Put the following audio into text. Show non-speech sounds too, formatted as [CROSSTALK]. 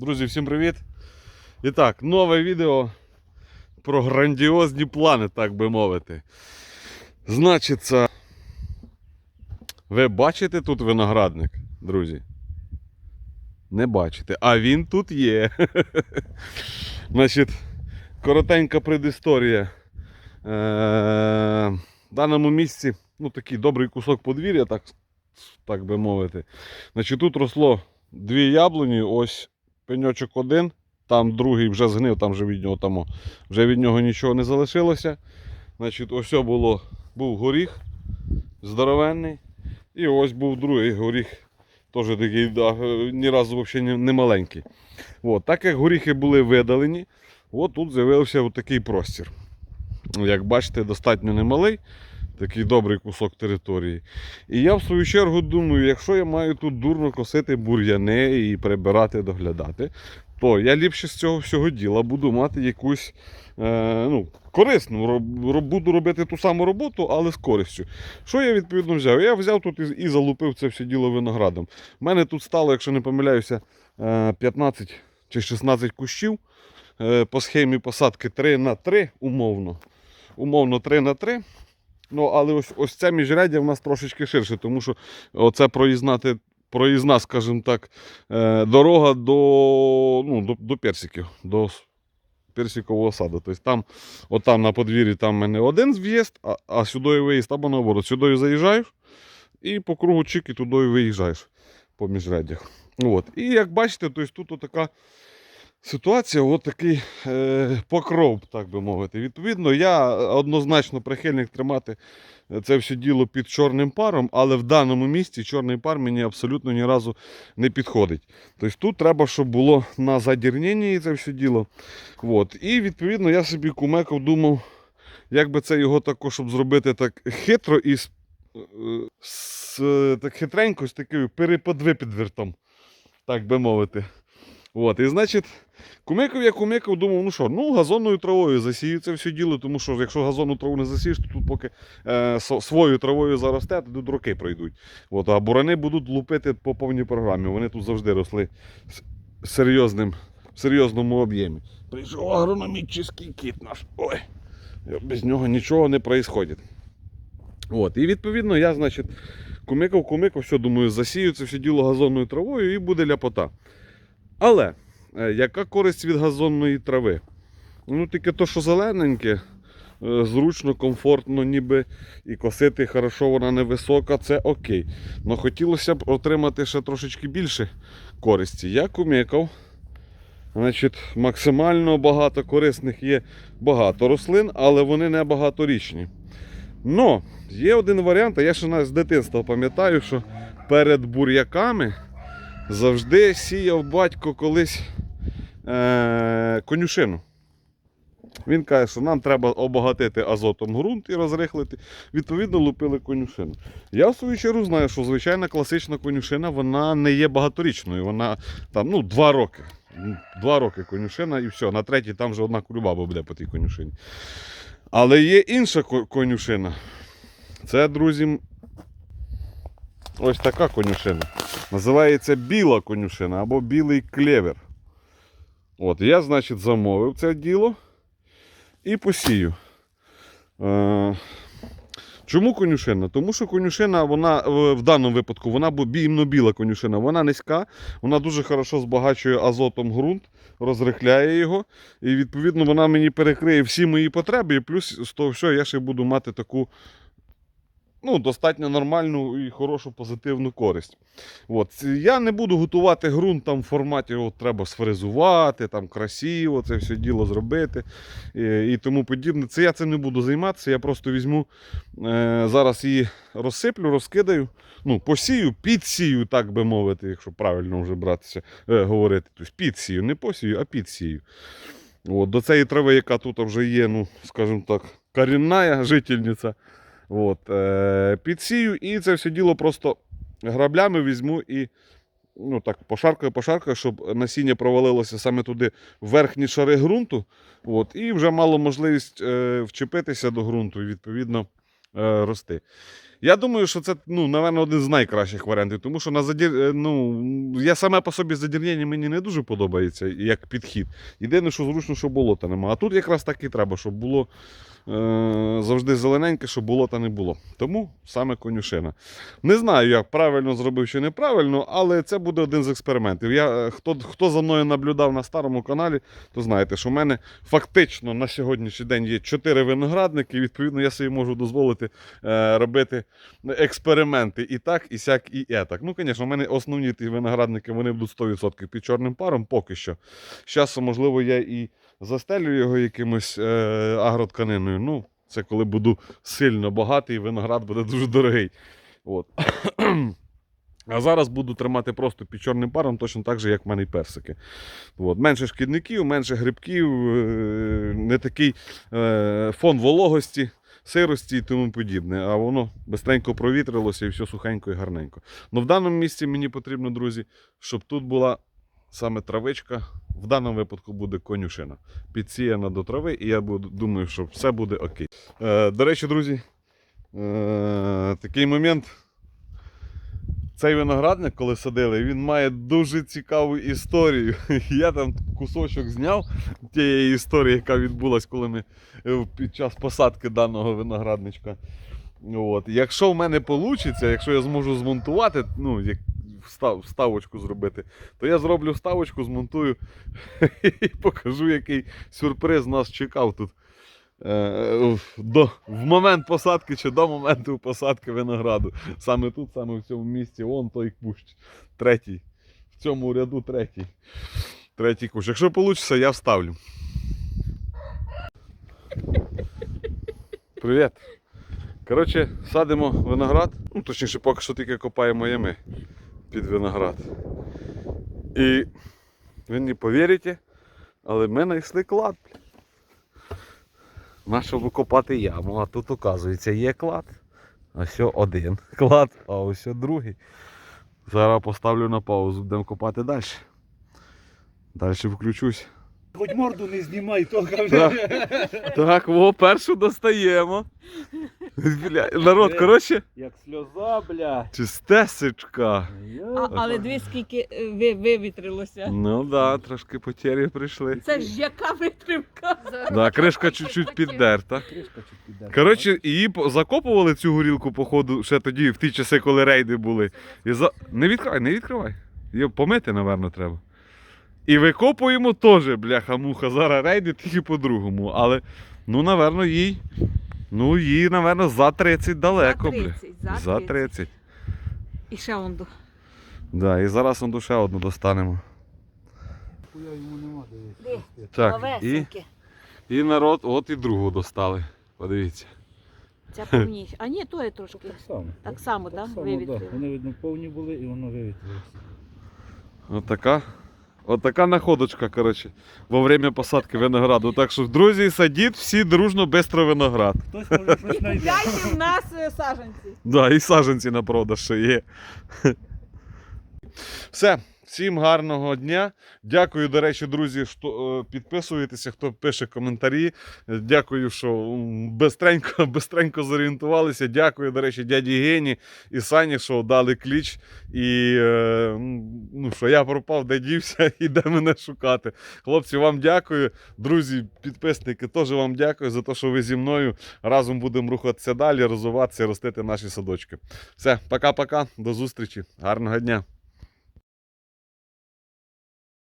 Друзі, всім привіт! І так, нове відео про грандіозні плани, так би мовити. Значиться, ви бачите тут виноградник, друзі? Не бачите, а він тут є. [LAUGHS] Значить, коротенька предісторія. Е, В даному місці ну, такий добрий кусок подвір'я, так, так би мовити. Значить, тут росло дві яблуні, ось пеньочок один, там другий вже згнив, там вже від нього, там, вже від нього нічого не залишилося. Значить, ось було, був горіх здоровенний. І ось був другий горіх, теж такий, да, ні разу взагалі не маленький. От, так як горіхи були видалені, от тут з'явився такий простір. Як бачите, достатньо немалий, такий добрий кусок території. І я в свою чергу думаю, якщо я маю тут дурно косити бур'яни і прибирати, доглядати, то я ліпше з цього всього діла буду мати якусь е, ну, корисну, буду робити ту саму роботу, але з користю. Що я відповідно взяв? Я взяв тут і, залупив це все діло виноградом. У мене тут стало, якщо не помиляюся, е, 15 чи 16 кущів. Е, По схемі посадки 3 на 3 умовно. Умовно 3 на 3. Ну, але ось, ось це міжряддя в нас трошечки ширше, тому що оце проїзна, проїзна скажімо так, е, дорога до, ну, до, до персиків, до персикового саду. Тобто там, отам на подвір'ї там в мене один в'їзд, а, а сюди виїзд або наоборот. Сюди заїжджаєш і по кругу чик і виїжджаєш по міжряддях. От. І як бачите, тобто тут така ситуація, от такий е, покров, так би мовити. Відповідно, я однозначно прихильник тримати це все діло під чорним паром, але в даному місці чорний пар мені абсолютно ні разу не підходить. Тобто тут треба, щоб було на задірненні це все діло. От. І відповідно я собі кумекав думав, як би це його також, щоб зробити так хитро і з, е, з, е, так хитренько з такою переподвипідвертом, так би мовити. От, і значить, кумикав я кумикав, думав, ну що, ну газонною травою засію це все діло, тому що якщо газонну траву не засієш, то тут поки е, своєю травою заросте, то тут роки пройдуть. От, а бурани будуть лупити по повній програмі. Вони тут завжди росли серйозним, в серйозному об'ємі. Прийшов агрономічний кіт наш. Ой, без нього нічого не відбувається. От, і відповідно я, значить, кумикав, кумикав, що думаю, засію це все діло газонною травою і буде ляпота. Але е, яка користь від газонної трави? Ну, тільки то, що зелененьке, е, зручно, комфортно, ніби і косити хорошо, вона невисока, це окей. Но хотілося б отримати ще трошечки більше користі. Я кумикав. Значить, максимально багато корисних є багато рослин, але вони не багаторічні. Но є один варіант, а я ще з дитинства пам'ятаю, що перед бур'яками завжди сіяв батько колись е- конюшину. Він каже, що нам треба обагатити азотом ґрунт і розрихлити. Відповідно, лупили конюшину. Я в свою чергу знаю, що звичайна класична конюшина вона не є багаторічною. Вона там ну, два роки. Два роки конюшина і все. На третій там вже одна кулюбаба буде по тій конюшині. Але є інша конюшина. Це, друзі, ось така конюшина. Називається біла конюшина або білий клевер. От, я, значить, замовив це діло і посію. Е, чому конюшина? Тому що конюшина, вона в, в даному випадку, вона біла конюшина, вона низька, вона дуже хорошо збагачує азотом ґрунт, розрихляє його. І відповідно вона мені перекриє всі мої потреби. І плюс з того всього я ще буду мати таку ну, достатньо нормальну і хорошу позитивну користь. От. Я не буду готувати ґрунт там в форматі, от, треба сфрезувати, там красиво це все діло зробити і, і тому подібне. Це я цим не буду займатися. Я просто візьму е, зараз її розсиплю, розкидаю, ну, посію, підсію, так би мовити, якщо правильно вже братися, е, говорити. Тобто підсію, не посію, а підсію. От, до цієї трави, яка тут вже є, ну, скажімо так, корінна жительниця. От, е, підсію і це все діло просто граблями візьму і ну, так, пошаркаю, пошаркаю, щоб насіння провалилося саме туди в верхні шари ґрунту. От, і вже мало можливість е, вчепитися до ґрунту і відповідно е, рости. Я думаю, що це, ну, напевно, один з найкращих варіантів, тому що на задір... е, ну, я саме по собі задірнення мені не дуже подобається як підхід. Єдине, що зручно, що болота нема. А тут якраз так і треба, щоб було завжди зелененьке, щоб болота не було. Тому саме конюшина. Не знаю, як правильно зробив чи неправильно, але це буде один з експериментів. Я, е, хто, хто за мною наблюдав на старому каналі, то знаєте, що в мене фактично на сьогоднішній день є 4 виноградники, і відповідно я собі можу дозволити е, робити експерименти і так, і сяк, і етак. Ну, звісно, в мене основні ті виноградники вони будуть 100% під чорним паром поки що. З часом, можливо, я і застелю його якимось е, агротканиною. Ну, це коли буду сильно багатий, виноград буде дуже дорогий. От. [CLEARS THROAT] А зараз буду тримати просто під чорним паром, точно так же, як в мене і персики. От. Менше шкідників, менше грибків, е, не такий е, фон вологості, сирості і тому подібне. А воно бистренько провітрилося і все сухенько і гарненько. Ну в даному місці мені потрібно, друзі, щоб тут була саме травичка. В даному випадку буде конюшина. Підсіяна до трави, і я думаю, що все буде окей. Е, до речі, друзі, е, такий момент. Цей виноградник, коли садили, він має дуже цікаву історію. [LAUGHS] Я там кусочок зняв тієї історії, яка відбулась, коли ми е, під час посадки даного виноградничка. От. Якщо в мене вийде, якщо я зможу змонтувати, ну, вставочку зробити, то я зроблю вставочку, змонтую [LAUGHS] і покажу, який сюрприз нас чекав тут. Е, До, в момент посадки чи до моменту посадки винограду. Саме тут, саме в цьому місці, вон той кущ. Третій. В цьому ряду третій. Третій кущ. Якщо вийде, я вставлю. Привіт. Коротше, садимо виноград. Ну, точніше, поки що тільки копаємо ями під виноград. І ви не повірите, але ми знайшли клад. Нащо викопати яму, а тут, оказується, є клад. Ось один клад, а ось другий. Зараз поставлю на паузу, будемо копати далі. Далі включусь. Хоч морду не знімай, то Так, [LAUGHS] так во, першу достаємо. [LAUGHS] Бля, народ, коротше, Як сльоза, бля. чистесечка. А, але дивись, скільки е, ви, вивітрилося. Ну так, да, трошки потері прийшли. Це ж яка витримка. [LAUGHS] Да, кришка чуть-чуть піддерта. Кришка чуть піде. Коротше, її по- закопували цю горілку, походу, ще тоді, в ті часи, коли рейди були. І за... Не відкривай, не відкривай. Її помити, напевно, треба. І викопуємо теж, бляха-муха. Зараз рейди тільки по-другому. Але, ну, напевно, їй. Ну, їй, напевно, за 30 далеко, за бля. 30, за 30. За 30. І ще онду. Да, і зараз он ще одну достанемо. Так, і, і народ, от і другу достали. Подивіться. Ця повніше. А ні, то є трошки. Так само. Так само, Так так? само, да. Вони, видно, повні були і воно вивітрилося. Отака. Отака находочка, коротше, во время посадки винограду. Так що, друзі, садіть всі дружно бистро виноград. Хтось може щось знайде. В нас е, саджанці. Да, і саджанці на продаж ще є. Все. Всім гарного дня. Дякую, до речі, друзі, що е, підписуєтеся, хто пише коментарі. Е, Дякую, що м, бистренько, [LAUGHS] бистренько зорієнтувалися. Дякую, до речі, дяді Гені і Сані, що дали кліч. І е, м, ну, що я пропав, де дівся [LAUGHS] і де мене шукати. Хлопці, вам дякую. Друзі, підписники, теж вам дякую за те, що ви зі мною разом будемо рухатися далі, розвиватися ростити наші садочки. Все, пока-пока, до зустрічі. Гарного дня.